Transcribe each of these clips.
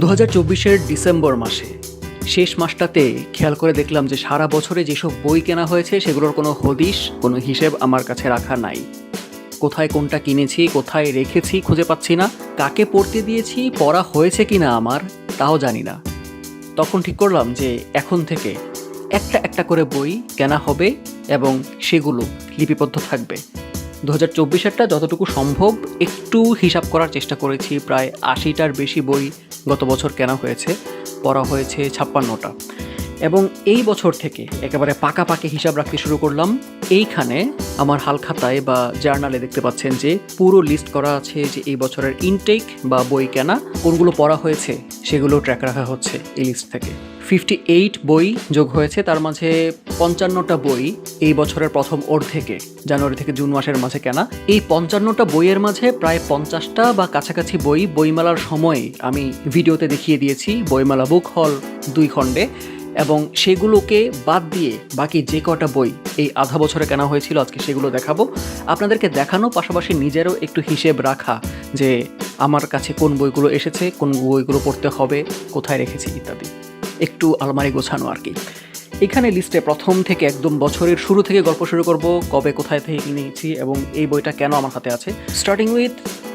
দু হাজার ডিসেম্বর মাসে, শেষ মাসটাতে খেয়াল করে দেখলাম যে সারা বছরে যেসব বই কেনা হয়েছে সেগুলোর কোনো হদিশ, কোনো হিসেব আমার কাছে রাখা নাই। কোথায় কোনটা কিনেছি, কোথায় রেখেছি খুঁজে পাচ্ছি না, কাকে পড়তে দিয়েছি, পড়া হয়েছে কি না আমার, তাও জানি না। তখন ঠিক করলাম যে এখন থেকে একটা একটা করে বই কেনা হবে এবং সেগুলো লিপিবদ্ধ থাকবে। দু হাজার চব্বিশেরটা যতটুকু সম্ভব একটু হিসাব করার চেষ্টা করেছি, প্রায় আশিটার বেশি বই গত বছর কেনা হয়েছে, পড়া হয়েছে ছাপ্পান্নটা। এবং এই বছর থেকে একেবারে পাকাপাকি হিসাব রাখতে শুরু করলাম। এইখানে আমার হালখাতায় বা জার্নালে দেখতে পাচ্ছেন যে পুরো লিস্ট করা আছে যে এই বছরের ইনটেক বা বই কেনা, কোনগুলো পড়া হয়েছে সেগুলো ট্র্যাক রাখা হচ্ছে এই লিস্ট থেকে। ফিফটি এইট বই যোগ হয়েছে, তার মাঝে পঞ্চান্নটা বই এই বছরের প্রথম অর্ধেকে, জানুয়ারি থেকে জুন মাসের মাঝে কেনা। এই পঞ্চান্নটা বইয়ের মাঝে প্রায় পঞ্চাশটা বা কাছাকাছি বই বইমেলার সময় আমি ভিডিওতে দেখিয়ে দিয়েছি, বইমেলা বুক হল দুই খণ্ডে, এবং সেগুলোকে বাদ দিয়ে বাকি যে কটা বই এই আধা বছরে কেনা হয়েছিল, আজকে সেগুলো দেখাবো। আপনাদেরকে দেখানো, পাশাপাশি নিজেরও একটু হিসেব রাখা যে আমার কাছে কোন বইগুলো এসেছে, কোন বইগুলো পড়তে হবে, কোথায় রেখেছি ইত্যাদি। একটু আলমারি গোছানো আর কি। এখানে লিস্টে প্রথম থেকে একদম বছরের শুরু থেকে গল্প শুরু করব, কবে কোথায় থেকে কিনেছি এবং এই বইটা কেন আমার হাতে আছে। স্টার্টিং উইথ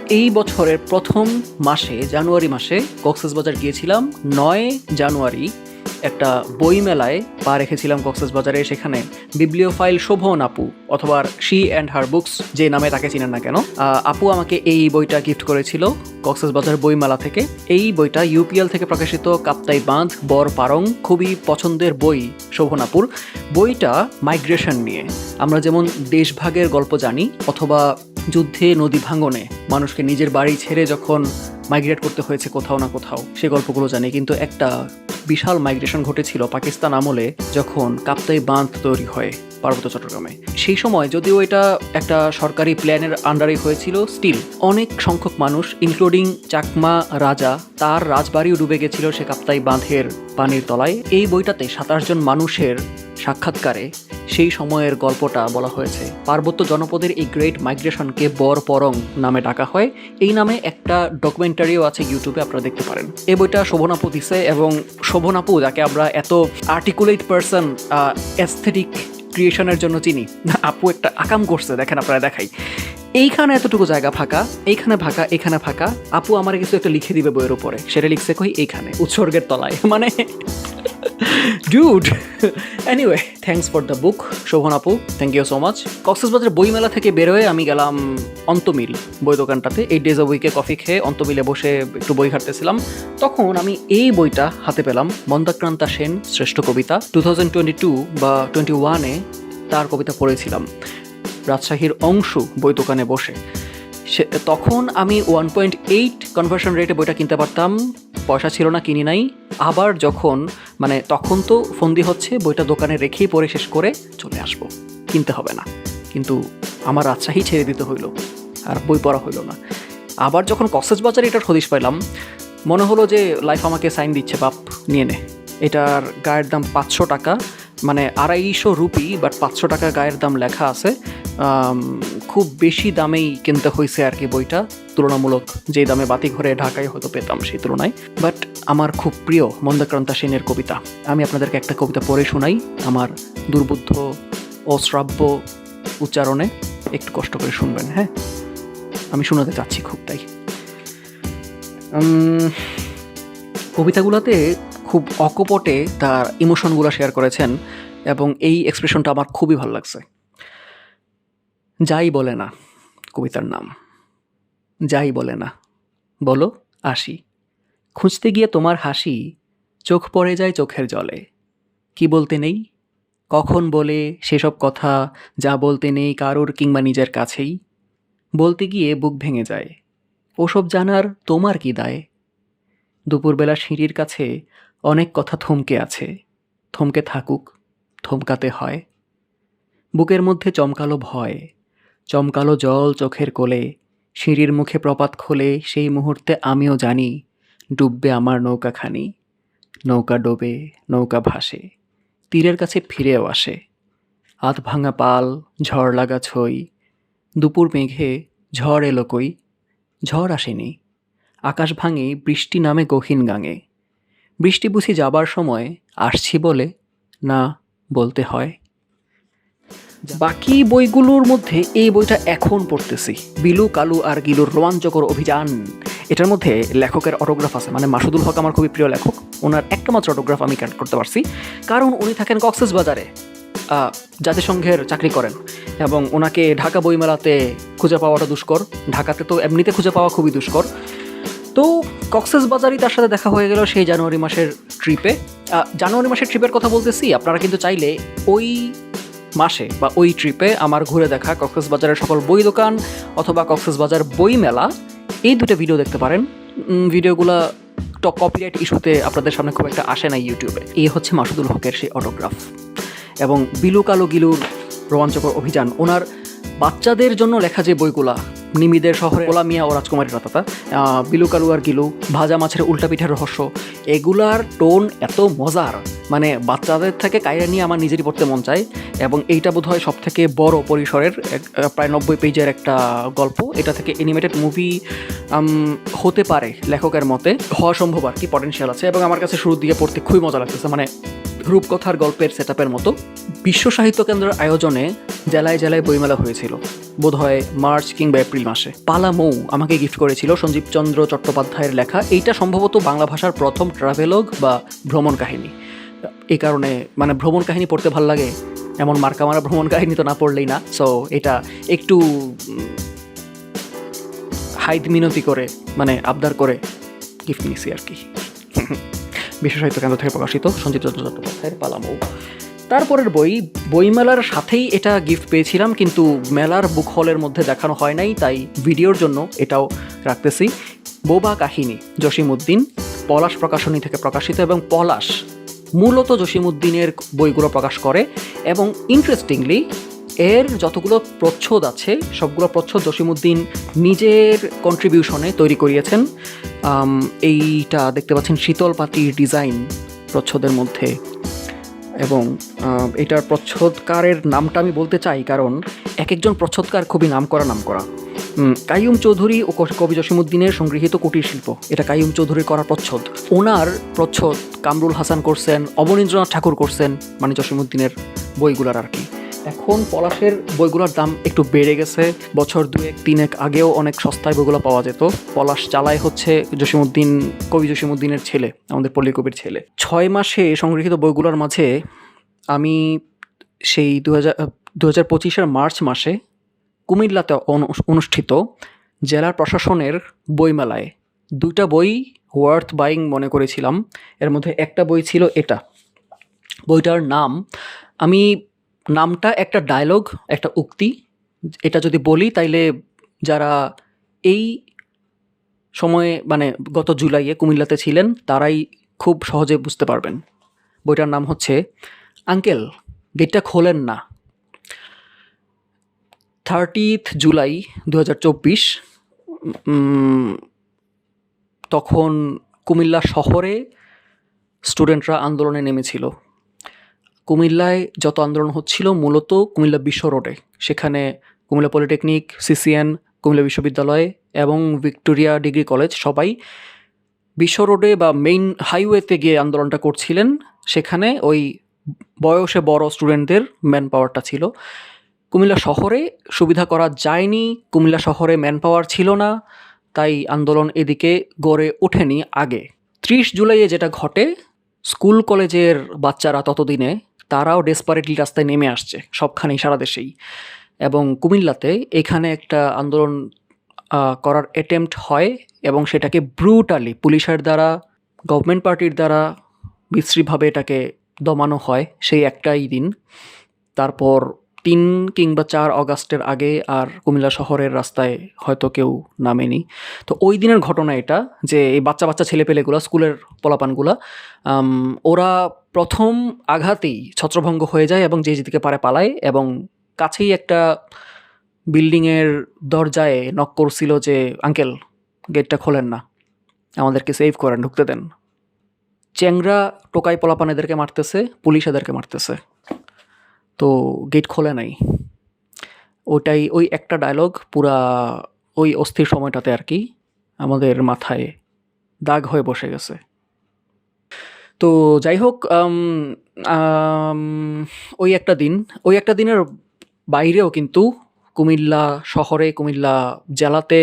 এই বছরের প্রথম মাসে, জানুয়ারি মাসে কক্সেস বাজার গিয়েছিলাম, নয় জানুয়ারি একটা বই মেলায় পা রেখেছিলাম কক্সবাজারে, সেখানে বিবলিওফাইল শোভন আপু, অথবা শি অ্যান্ড হার বুকস যে নামে তাকে চিনেন না কেন আপু আমাকে এই বইটা গিফট করেছিল কক্সেস কক্সবাজার বইমেলা থেকে। এই বইটা ইউপিএল থেকে প্রকাশিত কাপ্তাই বাঁধ, বর পারং, খুবই পছন্দের বই শোভন আপুর। বইটা মাইগ্রেশন নিয়ে। আমরা যেমন দেশভাগের গল্প জানি, অথবা যুদ্ধে নদী ভাঙনে মানুষকে নিজের বাড়ি ছেড়ে যখন মাইগ্রেট করতে হয়েছে কোথাও না কোথাও, সে গল্পগুলো জানি। কিন্তু একটা বিশাল মাইগ্রেশন ঘটেছিল পাকিস্তান আমলে যখন কাপ্তাই বাঁধ তৈরি হয় পার্বত্য চট্টগ্রামে। সেই সময় যদিও এটা একটা সরকারি প্ল্যানের আন্ডারে হয়েছিল স্টিল অনেক সংখ্যক মানুষ ইনক্লুডিং চাকমা রাজা, তার রাজবাড়িও ডুবে গেছিল সে কাপ্তাই বাঁধের পানির তলায়। এই বইটাতে সাতাশ জন মানুষের সাক্ষাৎকারে সেই সময়ের গল্পটা বলা হয়েছে। পার্বত্য জনপদের এই গ্রেট মাইগ্রেশনকে বর পরং নামে ডাকা হয়। এই নামে একটা ডকুমেন্টারিও আছে ইউটিউবে আপনারা দেখতে পারেন। এই বইটা শোভনাপু দিছে এবং শোভনাপু, যাকে আমরা এত আর্টিকুলেট পারসন অ্যাস্থেটিক ক্রিয়েশনের জন্য চিনি, আপু একটা আকাম করছে, দেখেন আপনারা দেখাই। এইখানে এতটুকু জায়গা ফাঁকা, এইখানে ফাঁকা, এখানে ফাঁকা, আপু আমার কিছু একটা লিখে দিবে বইয়ের উপরে। সেটা লিখছে কই? এইখানে, উৎসর্গের তলায়। মানে dude anyway thanks for the book Shovon আপু thank you so much Cox's Bazar বইমেলা থেকে বেরোয় আমি গেলাম অন্তমিল বই দোকানটাতে। এই ডেজ উইকে কফি খেয়ে অন্তমিলে বসে একটু বই ঘাটতেছিলাম তখন আমি এই বইটা হাতে পেলাম, মন্দাক্রান্তা সেন, শ্রেষ্ঠ কবিতা। টু থাউজেন্ড টোয়েন্টি টু বা টোয়েন্টি ওয়ানে তার কবিতা পড়েছিলাম। রাজশাহীর অংশ বই দোকানে বসে। সে, তখন আমি ওয়ান পয়েন্ট এইট কনভার্সন রেটে বইটা কিনতে পারতাম। পয়সা ছিল না, কিনি নাই। আবার যখন মানে তখন তো ফন্দি হচ্ছে, বইটা দোকানে রেখেই পড়ে শেষ করে চলে আসব। কিনতে হবে না। কিন্তু আমার রাজশাহী ছেড়ে দিতে হইল, আর বই পড়া হইল না। আবার যখন কক্সেস বাজারে এটার হদিশ পাইলাম, মনে হলো যে লাইফ আমাকে সাইন দিচ্ছে, বাপ, নিয়ে নে। এটার গায়ের দাম পাঁচশো টাকা মানে আড়াইশো রুপি বাট পাঁচশো টাকা গায়ের দাম লেখা আছে খুব বেশি দামেই কিনতে হয়েছে আর কি বইটা। তুলনামূলক যে দামে বাতি ঘরে ঢাকায় হয়তো পেতাম সেই তুলনায়। বাট আমার খুব প্রিয় মন্দাক্রান্তা সেনের কবিতা। আমি আপনাদেরকে একটা কবিতা পড়ে শোনাই আমার দুর্বুদ্ধ, অশ্রাব্য উচ্চারণে। একটু কষ্ট করে শুনবেন হ্যাঁ? আমি শোনাতে চাচ্ছি খুব তাই। কবিতাগুলোতে খুব অকপটে তার ইমোশনগুলো শেয়ার করেছেন এবং এই এক্সপ্রেশনটা আমার খুবই ভালো লাগছে। যাই বলে না, কবিতার নাম। যাই বলে না, বলো আসি খুঁজতে গিয়ে তোমার হাসি চোখ পড়ে যায় চোখের জলে। কি বলতে নেই? কখন বলে সেসব কথা যা বলতে নেই কারোর কিংবা নিজের কাছেই? বলতে গিয়ে বুক ভেঙে যায়। ওসব জানার তোমার কি দায়? দুপুরবেলা সিঁড়ির কাছে অনেক কথা থমকে আছে। থমকে থাকুক, থমকাতে হয়। বুকের মধ্যে চমকালো ভয়। চমকালো জল চোখের কোলে, সিঁড়ির মুখে প্রপাত খোলে, সেই মুহূর্তে আমিও জানি, ডুববে আমার নৌকাখানি নৌকা ডোবে, নৌকা ভাসে, তীরের কাছে ফিরেও আসে। আধ ভাঙা পাল, ঝড় লাগা ছই, দুপুর মেঘে ঝড় এলো কই? ঝড় আসেনি। আকাশ ভাঙে, বৃষ্টি নামে গহীন গাঙে। বৃষ্টি বুঝি যাবার সময় আসছি বলে? না, বলতে হয়। বাকি বইগুলোর মধ্যে এই বইটা এখন পড়তেছি। বিলু, কালু আর গিলুর রোমাঞ্চকর অভিযান। এটার মধ্যে লেখকের অটোগ্রাফ আছে। মানে মাসুদুল হক আমার খুবই প্রিয় লেখক। ওনার একটা মাত্র অটোগ্রাফ আমি কালেক্ট করতে পারছি। কারণ উনি থাকেন কক্সেস বাজারে জাতিসংঘের চাকরি করেন। এবং ওনাকে ঢাকা বইমেলাতে খুঁজে পাওয়াটা দুষ্কর। ঢাকাতে তো এমনিতে খুঁজে পাওয়া খুবই দুষ্কর। তো কক্সেস বাজারই তার সাথে দেখা হয়ে গেল সেই জানুয়ারি মাসের ট্রিপে জানুয়ারি মাসের ট্রিপের কথা বলতেছি। আপনারা কিন্তু চাইলে ওই মাসে বা ওই ট্রিপে আমার ঘুরে দেখা কক্সবাজারের সকল বই দোকান অথবা কক্সবাজার বই মেলা, এই দুটো ভিডিও দেখতে পারেন। ভিডিওগুলো টক কপিরাইট ইস্যুতে আপনাদের সামনে খুব একটা আসে না ইউটিউবে এই হচ্ছে মাসুদুল হকের সেই অটোগ্রাফ এবং বিলু কালো গিলুর রোমাঞ্চকর অভিযান। ওনার বাচ্চাদের জন্য লেখা যে বইগুলা নিমিদের শহরে ওলা মিয়া ও রাজকুমারী রাতাতা বিলু কালু আর গিলু, ভাজা মাছের উল্টা পিঠার রহস্য, এগুলার টোন এত মজার। মানে বাচ্চাদের থেকে কায়রা নিয়ে আমার নিজেরই পড়তে মন চায়, এবং এইটা বোধ হয় সবথেকে বড় পরিসরের প্রায় নব্বই পেজের একটা গল্প। এটা থেকে অ্যানিমেটেড মুভি হতে পারে লেখকের মতে। হওয়া সম্ভব আর কি পটেনশিয়াল আছে, এবং আমার কাছে শুরুর দিকে পড়তে খুবই মজা লাগতেছে। মানে রূপকথার গল্পের সেট মতো। বিশ্ব সাহিত্য কেন্দ্রের আয়োজনে জেলায় জেলায় বইমেলা হয়েছিল। বোধ হয় মার্চ কিংবা এপ্রিল মাসে। পালা মৌ আমাকে গিফট করেছিল সঞ্জীব চন্দ্র চট্টোপাধ্যায়ের লেখা। এইটা সম্ভবত বাংলা ভাষার প্রথম ট্রাভেলগ বা ভ্রমণ কাহিনী। এই কারণে মানে ভ্রমণ কাহিনী পড়তে ভালো লাগে। এমন মার্কা মারা ভ্রমণ কাহিনী তো না পড়লেই না। সো এটা একটু হাইদ মিনতি করে মানে আবদার করে গিফট নিয়েছি আর কি। সাহিত্য কেন্দ্র থেকে প্রকাশিত চন্দ্র চট্টোপাধ্যায়ের পালামৌ তারপরের বই, বইমেলার সাথেই এটা গিফট পেয়েছিলাম, কিন্তু মেলার বুক হলের মধ্যে দেখানো হয় নাই, তাই ভিডিওর জন্য এটাও রাখতেছি। বোবা কাহিনী, জসিমউদ্দিন, পলাশ প্রকাশনী থেকে প্রকাশিত এবং পলাশ মূলত জসিমউদ্দিনের বইগুলো প্রকাশ করে এবং ইন্টারেস্টিংলি এর যতগুলো প্রচ্ছদ আছে, সবগুলো প্রচ্ছদ জসিমউদ্দিন নিজের কন্ট্রিবিউশনে তৈরি করিয়েছেন। এইটা দেখতে পাচ্ছেন শীতল পাতির ডিজাইন প্রচ্ছদের মধ্যে। এবং এটার প্রচ্ছদকারের নামটা আমি বলতে চাই কারণ এক একজন প্রচ্ছদকার খুবই নাম করা নাম করা কাইয়ুম চৌধুরী ও কবি জসিমুদ্দিনের সংগৃহীত কুটির শিল্প। এটা কাইম চৌধুরীর করা প্রচ্ছদ। ওনার প্রচ্ছদ কামরুল হাসান করছেন, অবনীন্দ্রনাথ ঠাকুর করছেন মানে জসিমুদ্দিনের বইগুলার আর কি। এখন পলাশের বইগুলোর দাম একটু বেড়ে গেছে। বছর দুয়েক, তিনেক আগেও অনেক সস্তায় বইগুলো পাওয়া যেত। পলাশ চালায় হচ্ছে জসিমুদ্দিন কবি জসিমুদ্দিনের ছেলে, আমাদের পল্লী কবির ছেলে। ছয় মাসে সংগৃহীত বইগুলোর মাঝে আমি সেই দু হাজার দু হাজার পঁচিশের মার্চ মাসে কুমিল্লাতে অনু- অনুষ্ঠিত জেলা প্রশাসনের বইমেলায় দুইটা বই ওয়ার্থ বাইং মনে করেছিলাম। এর মধ্যে একটা বই ছিল এটা। বইটার নাম আমি নামটা একটা ডায়লগ একটা উক্তি। এটা যদি বলি, তাইলে যারা এই সময়ে মানে গত জুলাইয়ে কুমিল্লাতে ছিলেন, তারাই খুব সহজে বুঝতে পারবেন। বইটার নাম হচ্ছে, আঙ্কেল, গেটটা খোলেন না। থার্টিথ জুলাই দু হাজার চব্বিশ তখন কুমিল্লা শহরে স্টুডেন্টরা আন্দোলনে নেমেছিল। কুমিল্লায় যত আন্দোলন হচ্ছিল, মূলত কুমিল্লা বিশ্ব রোডে। সেখানে কুমিল্লা পলিটেকনিক, সিসিএন, কুমিল্লা বিশ্ববিদ্যালয় এবং ভিক্টোরিয়া ডিগ্রি কলেজ সবাই বিশ্ব রোডে বা মেইন হাইওয়েতে গিয়ে আন্দোলনটা করছিলেন। সেখানে ওই বয়সে বড় স্টুডেন্টদের ম্যান পাওয়ারটা ছিল। কুমিল্লা শহরে সুবিধা করা যায়নি, কুমিল্লা শহরে ম্যান পাওয়ার ছিল না, তাই আন্দোলন এদিকে গড়ে ওঠেনি আগে। ত্রিশ জুলাইয়ে যেটা ঘটে, স্কুল কলেজের বাচ্চারা ততদিনে তারাও ডেসপারেটলি রাস্তায় নেমে আসছে, সবখানেই, সারা দেশেই। এবং কুমিল্লাতে এখানে একটা আন্দোলন করার অ্যাটেম্পট হয় এবং সেটাকে ব্রুটালি পুলিশের দ্বারা গভর্নমেন্ট পার্টির দ্বারা বিশ্রীভাবে এটাকে দমানো হয় সেই একটাই দিন। তারপর তিন কিংবা চার অগাস্টের আগে আর কুমিল্লা শহরের রাস্তায় হয়তো কেউ নামেনি। তো ওই দিনের ঘটনা এটা যে এই বাচ্চা বাচ্চা ছেলেপেলেগুলো, স্কুলের পোলাপানগুলা ওরা প্রথম আঘাতেই ছত্রভঙ্গ হয়ে যায় এবং যে যেদিকে পারে পালায় এবং কাছেই একটা বিল্ডিংয়ের দরজায় নক করছিল যে, আঙ্কেল গেটটা খোলেন না, আমাদেরকে সেভ করেন, ঢুকতে দেন। চ্যাংরা টোকাই পোলাপান এদেরকে মারতেছে, পুলিশ এদেরকে মারতেছে। তো গেট খোলে নাই। ওটাই ওই একটা ডায়লগ পুরা ওই অস্থির সময়টাতে আর কি আমাদের মাথায় দাগ হয়ে বসে গেছে। তো যাই হোক ওই একটা দিন, ওই একটা দিনের বাইরেও কিন্তু কুমিল্লা শহরে, কুমিল্লা জেলাতে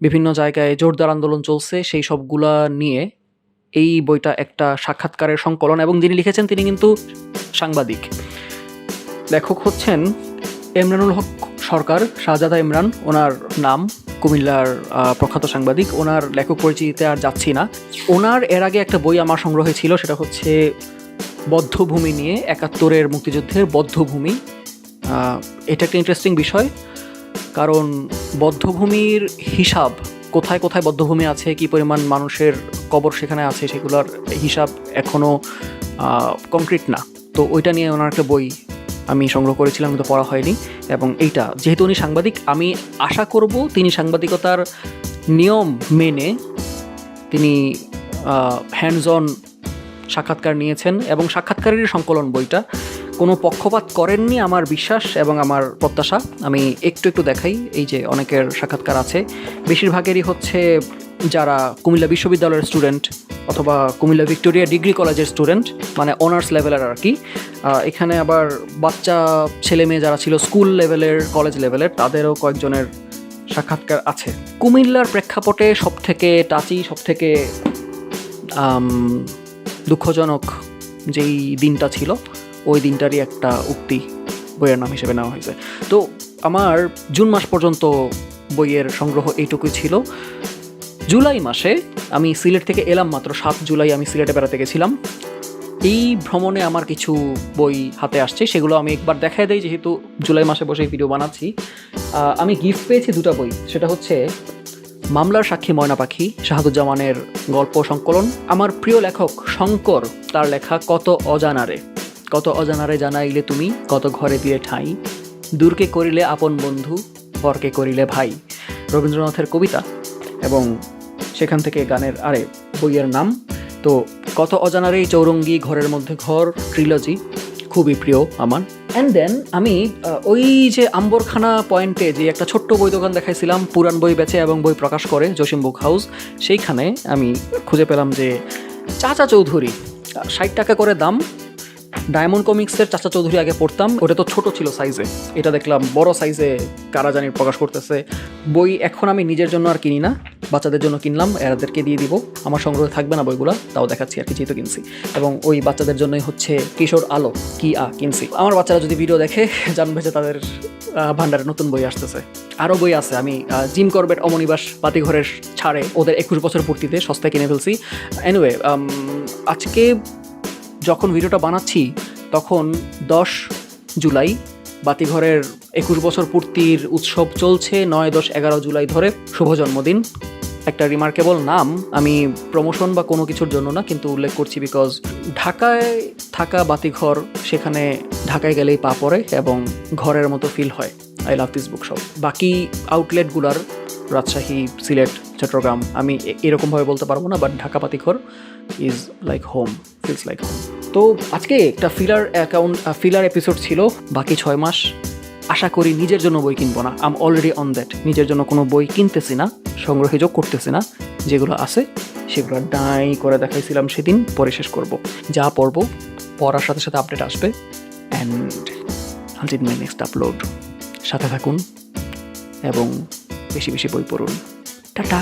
বিভিন্ন জায়গায় জোরদার আন্দোলন চলছে। সেই সবগুলা নিয়ে এই বইটা একটা সাক্ষাৎকারের সংকলন এবং যিনি লিখেছেন তিনি কিন্তু সাংবাদিক। লেখক হচ্ছেন এমরানুল হক সরকার, শাহজাদা ইমরান। ওনার নাম কুমিল্লার প্রখ্যাত সাংবাদিক। ওনার লেখক পরিচিতিতে আর যাচ্ছি না। ওনার এর আগে একটা বই আমার সংগ্রহে ছিল, সেটা হচ্ছে বদ্ধভূমি নিয়ে, একাত্তরের মুক্তিযুদ্ধের বদ্ধভূমি। এটা একটা ইন্টারেস্টিং বিষয়, কারণ বদ্ধভূমির হিসাব, কোথায় কোথায় বদ্ধভূমি আছে, কি পরিমাণ মানুষের কবর সেখানে আছে, সেগুলোর হিসাব এখনও কংক্রিট না। তো ওইটা নিয়ে ওনার একটা বই আমি সংগ্রহ করেছিলাম, কিন্তু পড়া হয়নি। এবং এইটা, যেহেতু উনি সাংবাদিক, আমি আশা করব তিনি সাংবাদিকতার নিয়ম মেনে তিনি হ্যান্ডস অন সাক্ষাৎকার নিয়েছেন এবং সাক্ষাৎকারের সংকলন বইটা। কোনো পক্ষপাত করেননি আমার বিশ্বাস এবং আমার প্রত্যাশা। আমি একটু একটু দেখাই, এই যে অনেকের সাক্ষাৎকার আছে। বেশিরভাগেরই হচ্ছে যারা কুমিল্লা বিশ্ববিদ্যালয়ের স্টুডেন্ট অথবা কুমিল্লা ভিক্টোরিয়া ডিগ্রি কলেজের স্টুডেন্ট মানে অনার্স লেভেলের আর কি। এখানে আবার বাচ্চা, ছেলে মেয়ে যারা ছিল স্কুল লেভেলের, কলেজ লেভেলের, তাদেরও কয়েকজনের সাক্ষাৎকার আছে। কুমিল্লার প্রেক্ষাপটে সব থেকে টাচি সব থেকে দুঃখজনক যেই দিনটা ছিল, ওই দিনটারই একটা উক্তি বইয়ের নাম হিসেবে নেওয়া হয়েছে। তো আমার জুন মাস পর্যন্ত বইয়ের সংগ্রহ এইটুকুই ছিল। জুলাই মাসে আমি সিলেট থেকে এলাম মাত্র, সাত জুলাই আমি সিলেটে বেড়াতে গেছিলাম। এই ভ্রমণে আমার কিছু বই হাতে আসছে, সেগুলো আমি একবার দেখাই দেই, যেহেতু জুলাই মাসে বসে ভিডিও বানাচ্ছি। আমি গিফট পেয়েছি দুটো বই, সেটা হচ্ছে মামলার সাক্ষী ময়না পাখি, শাহাদুজ্জামানের গল্প সংকলন। আমার প্রিয় লেখক শঙ্কর, তার লেখা কত অজানারে কত অজানারে জানাইলে তুমি, কত ঘরে দিয়ে ঠাঁই। দূরকে করিলে আপন বন্ধু, পরকে করিলে ভাই। রবীন্দ্রনাথের কবিতা এবং সেখান থেকে গানের আরে বইয়ের নাম। তো কত অজানার এই চৌরঙ্গি ঘরের মধ্যে ঘর ট্রিলজি খুবই প্রিয় আমার। অ্যান্ড দেন আমি ওই যে আম্বরখানা পয়েন্টে যে একটা ছোট্ট বই দোকান দেখাইছিলাম পুরান বই বেচে এবং বই প্রকাশ করে, জসিম বুক হাউস সেইখানে আমি খুঁজে পেলাম যে চাচা চৌধুরী ষাট টাকা করে দাম ডায়মন্ড কমিক্সের চাচা চৌধুরী আগে পড়তাম, ওটা তো ছোট ছিল সাইজে এটা দেখলাম বড় সাইজে কারা জানি প্রকাশ করতেছে। বই এখন আমি নিজের জন্য আর কিনি না, বাচ্চাদের জন্য কিনলাম, এরাদেরকে দিয়ে দিব। আমার সংগ্রহে থাকবে না বইগুলো, তাও দেখাচ্ছি আর কি, যেহেতু কিনছি। এবং ওই বাচ্চাদের জন্যই হচ্ছে কিশোর আলো, কি আ, কিনছি। আমার বাচ্চারা যদি ভিডিও দেখে, জানবে যে তাদের ভান্ডারে নতুন বই আসতেছে। আরও বই আছে, আমি জিম করবেট অমনিবাস বাতিঘরের ছাড়ে, ওদের একুশ বছর পূর্তিতে সস্তায় কিনে ফেলছি। এনিওয়ে আজকে যখন ভিডিওটা বানাচ্ছি, তখন দশ জুলাই বাতিঘরের একুশ বছর পূর্তির উৎসব চলছে, নয়, দশ, এগারো জুলাই ধরে শুভ জন্মদিন। একটা রিমার্কেবল নাম, আমি প্রমোশন বা কোনো কিছুর জন্য না, কিন্তু উল্লেখ করছি বিকজ ঢাকায় থাকা বাতিঘর সেখানে ঢাকায় গেলেই পা পড়ে এবং ঘরের মতো ফিল হয়। I love this book shop বাকি আউটলেটগুলার রাজশাহী, সিলেট, চট্টগ্রাম, আমি এরকমভাবে বলতে পারব না but Dhaka Patighar is like home feels like home তো আজকে একটা ফিলার অ্যাকাউন্ট ফিলার এপিসোড ছিল, বাকি ছয় মাস আশা করি নিজের জন্য বই কিনবো না। আম অলরেডি অন দ্যাট নিজের জন্য কোনো বই কিনতেছি না, সংগ্রহে যোগ করতেছি না। যেগুলো আছে, সেগুলো ডাই করে দেখাইছিলাম সেদিন, পরে শেষ করব। যা পড়ব, পড়ার সাথে সাথে আপডেট আসবে। অ্যান্ড আলটিট মাই নেক্সট আপলোড সাথে থাকুন এবং বেশি বেশি বই পড়ুন। টাটা!